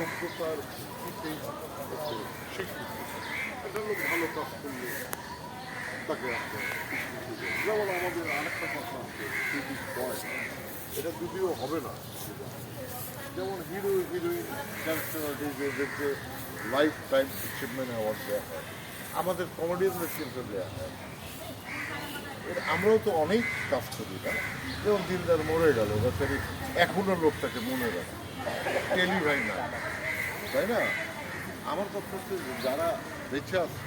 যোগ্যতার ভিত্তিতেই ওকে স্বীকৃতি একটা লোক ভালো কাজ করলে তাকে যেমন আমাদের আরেকটা কথা আছে এটা যদিও হবে না যেমন হিরো হিরোইন ক্যারেক্টার আর্টিস্টদেরকে লাইফ টাইম অ্যাচিভমেন্ট অ্যাওয়ার্ড দেওয়া হয় আমাদের কমেডিয়ানদের কিন্তু দেওয়া হয় এটা আমরাও তো অনেক কাজ করি না যেমন দিনদার মরে গেল বেচারি এখনও লোকটাকে মনে রাখে টেলি ভাই না তাই না? আমার কথা হচ্ছে যারা বেঁচে আছে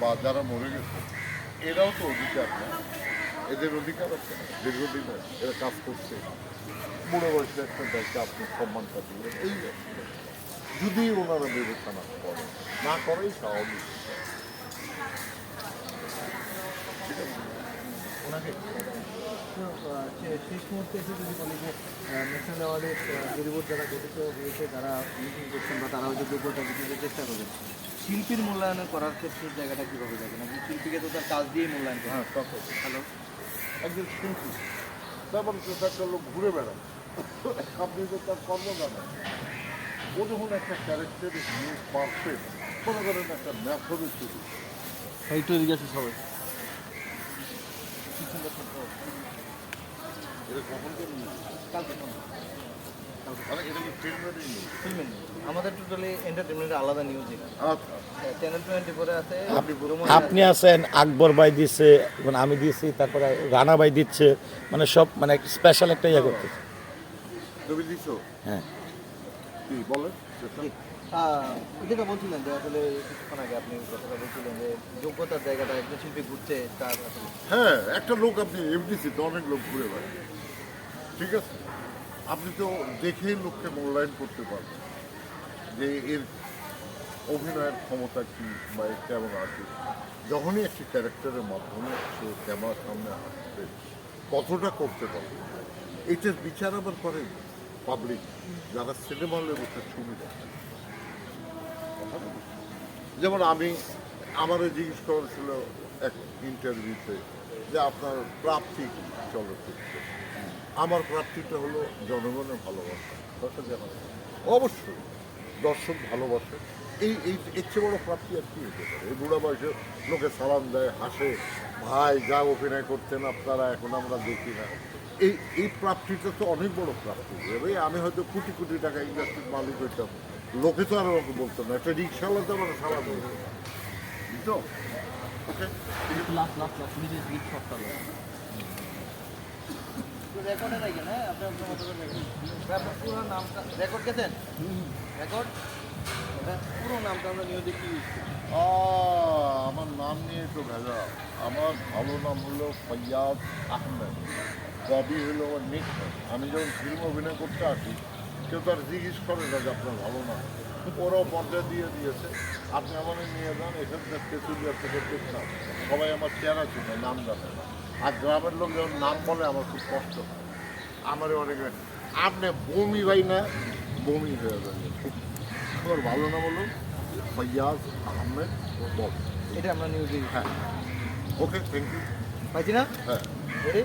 বা যারা মরে গেছে, এরাও তো অধিকার না। এদের অধিকার আছে। না দীর্ঘদিনের এরা কাজ করছে। বুড়ো বয়সে একটা দেখে আপনি সম্মানটা দিলেন এই যদি ওনারা বিবেচনা করে না করেই স্বাভাবিক ঠিক আছে? ওনাকে শেষ মুহূর্তে এসে যদি বলি যে ন্যাশনাল অ্যাওয়ার্ডে গরিবর যারা গঠিত হয়েছে তারা মিটিং করছেন বা তারা হয়তো যোগ্যতা দিতে চেষ্টা করবেন। শিল্পীর মূল্যায়ন করার ক্ষেত্রে জায়গাটা কীভাবে যাবে নাকি শিল্পীকে তো তার কাজ দিয়েই মূল্যায়ন করা হ্যাঁ হ্যালো একজন শিল্পী। তারপর তো একটা লোক ঘুরে বেড়ায়। আপনি তো তার কর্ম জানেন। ও যখন একটা ক্যারেক্টার পারফেক্ট মনে করেন একটা ম্যাথমেটিক্স একটু এদিকে আছে সবাই এটা কখন করে নিউজ কালকে শোনো। মানে এটা কি ফিল্মেরই নিউজ ফিল্মের news। আমাদের টোটালি আলাদা নিউজ আচ্ছা। চ্যানেল টোয়েন্টি ফোরে আছে। আপনি আছেন আকবর ভাই দিচ্ছে এবং আমি দিচ্ছি তারপরে রানা ভাই দিচ্ছে মানে সব মানে স্পেশাল একটা ইয়ে করতেছে। তুমি হ্যাঁ? যেটা বলছিলেন যে আসলে কিছুক্ষণ আগে আপনি কথাটা বলছিলেন যে যোগ্যতার জায়গাটা একজন শিল্পী ঘুরতে তার হ্যাঁ একটা লোক আপনি এফডিসি তো অনেক লোক ঘুরে বেড়ায়। ঠিক আছে? আপনি তো দেখেই লোককে মূল্যায়ন করতে পারবেন যে এর অভিনয়ের ক্ষমতা কি বা এর কেমন আছে। যখনই একটি ক্যারেক্টারের মাধ্যমে সে ক্যামেরার সামনে আসছে কতটা করতে পারবে? এটার বিচার আবার করেন পাবলিক যারা সিনেমা হলে বসে ছবি দেখে। যেমন আমি, আমারও জিজ্ঞেস করা ছিল এক ইন্টারভিউতে যে আপনার প্রাপ্তি কি চলচ্চিত্র? আমার প্রার্থীটা হলো জনগণের ভালোবাসা। অবশ্যই দর্শক ভালোবাসে। এই এই, এর চেয়ে বড় প্রাপ্তি আর কি হতে পারে? এই বুড়া বয়সে লোকে সালাম দেয়, হাসে, ভাই, যা অভিনয় করতেন আপনারা, এখন আমরা দেখি না। এই এই প্রাপ্তিটা তো অনেক বড় প্রাপ্তি। এবার আমি হয়তো কোটি কোটি টাকা ইন্ডাস্ট্রির মালিক হইতাম। লোকে তো আর আমাকে বলতো না, একটা রিক্সাওয়ালা তো আমার সালাম দিত। বুঝছ? ওকে রেকর্ডে রাখেন হ্যাঁ? আপনি আপনার মতো করে রাখেন আপনার পুরো নামটা রেকর্ড গেছেন রেকর্ড? পুরো নামটা আমরা কি আমার নাম নিয়ে একটু ভেজা আমার ভালো নাম হলো ফৈয়াজ আহমেদ। ববি হলো আমার নিক আমি যখন ফিল্ম অভিনয় করতে আসি কেউ তার জিজ্ঞেস করে না যে আপনার ভালো নাম। ওরাও পর্যায়ে দিয়ে দিয়েছে। আপনি আমাকে নিয়ে যান তেঁতুলিয়া থেকে দেখলাম সবাই আমার চেহারা চিনে নাম জানে না। আর গ্রামের লোক যখন নাম বলে আমার খুব কষ্ট আমার অনেক আপনি বমি ভাই না বমি হয়ে যাবে। আমার ভালো না বলুন? ফৈয়াজ আহমেদ বল এটা আমরা নিউজ হ্যাঁ। ওকে থ্যাংক ইউ পাইছি না? হ্যাঁ। রেডি